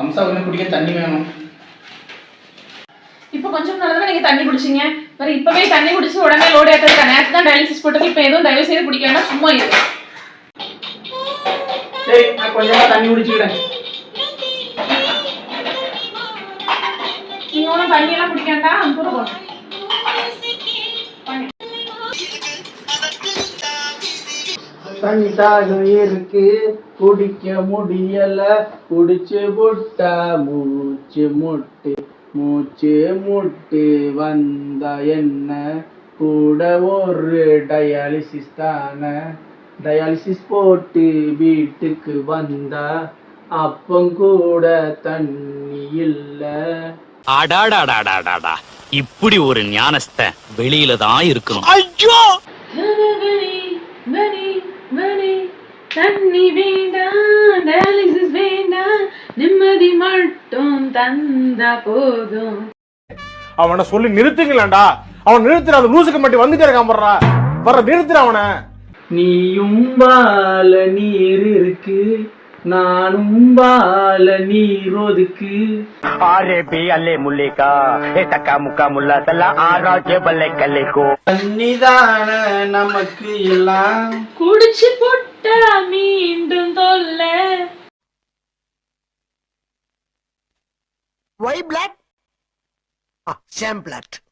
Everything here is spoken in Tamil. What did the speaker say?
அம்சாவுக்கு குடிக்க தண்ணி வேணும். இப்போ கொஞ்சம் நாள் நீங்க தண்ணி குடிச்சீங்க? வேற இப்பவே தண்ணி குடிச்சு உடனே லோடு ஏற்றுறதுக்கு நேற்று தான் டயாலிசிஸ் போட்டு இப்போ எதுவும் தயவு செய்து குடிக்க வேண்டாம் சும்மா இருக்கு சரி நான் கொஞ்சமா தண்ணி குடிச்சுக்கிறேன். நீங்க ஒன்றும் தண்ணி எல்லாம் குடிக்க வேண்டாம். போங்க இருக்கு குடிக்க முடியல. குடிச்சு புட்டா மூச்சு முட்டு மூச்சு முட்டு வந்தா என்ன? கூட ஒரு டயாலிசிஸ் தானே? டயாலிசிஸ் போட்டு வீட்டுக்கு வந்தா அப்பம் கூட தண்ணி இல்லை. அடாடாடாடாடாடா. இப்படி ஒரு ஞானஸ்த வெளியில தான் இருக்கணும். வரி, வரி, வரி, சன்னி வேண்டாம் டயாலிசிஸ் வேண்டாம் நிம்மதி மட்டும் தந்தா போதும். அவனை சொல்லி நிறுத்துங்களேன்டா. அவன் நிறுத்துற அது லூசுக்கு மட்டும் வந்துட்டே இருக்கான் போடுறா வர நிறுத்துற அவனை. நீயும் பால நீர் இருக்கு நானும் பால நீர் ஒதுக்கு. ஆரே அல்லே முல்லேக்கா தக்கா முக்கா முல்லா தல்லா ஆராய்ச்சி பல்லை கல்லைக்கோ. நமக்கு எல்லாம். குடிச்சு போட்டா Why black? Ah, Sam black.